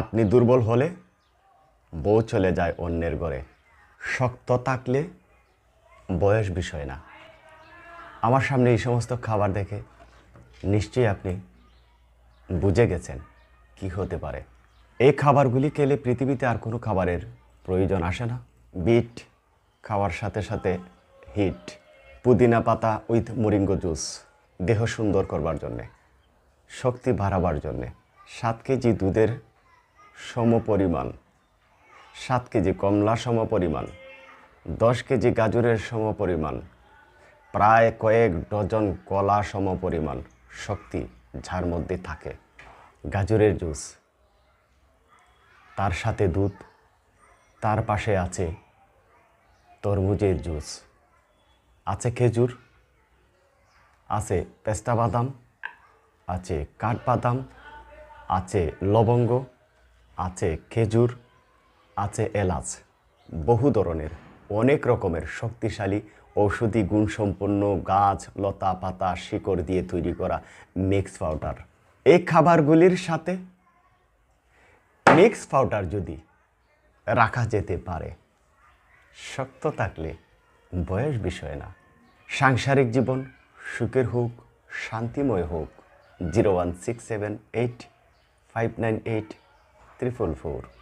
আপনি দুর্বল হলে বউ চলে যায় অন্যের ঘরে। শক্ত থাকলে বয়স বিষয় না। আমার সামনে এই সমস্ত খাবার দেখে নিশ্চয়ই আপনি বুঝে গেছেন কি হতে পারে। এই খাবারগুলি খেলে পৃথিবীতে আর কোনো খাবারের প্রয়োজন আসে না। বিট খাওয়ার সাথে সাথে হিট, পুদিনা পাতা উইথ মরিঙ্গো জুস, দেহ সুন্দর করবার জন্যে, শক্তি বাড়াবার জন্যে, সাত কেজি দুধের সমপরিমাণ। সাত কেজি কমলা সমপরিমাণ, দশ কেজি গাজরের সমপরিমাণ, প্রায় কয়েক ডজন কলা সমপরিমাণ শক্তি যার মধ্যে থাকে গাজরের জুস। তার সাথে দুধ, তার পাশে আছে তরমুজের জুস। আছে খেজুর, আছে পেস্তা বাদাম, আছে কাঠবাদাম আছে লবঙ্গ আছে খেজুর, আছে এলাচ, বহু ধরনের, অনেক রকমের শক্তিশালী ঔষধি গুণসম্পন্ন গাছ, লতা, পাতা, শিকড় দিয়ে তৈরি করা মিক্স পাউডার। এই খাবারগুলির সাথে মিক্স পাউডার যদি রাখা যেতে পারে শক্ত থাকলে বয়স বিষয় না। সাংসারিক জীবন সুখের হোক, শান্তিময় হোক, zero one six seven eight five nine eight triple four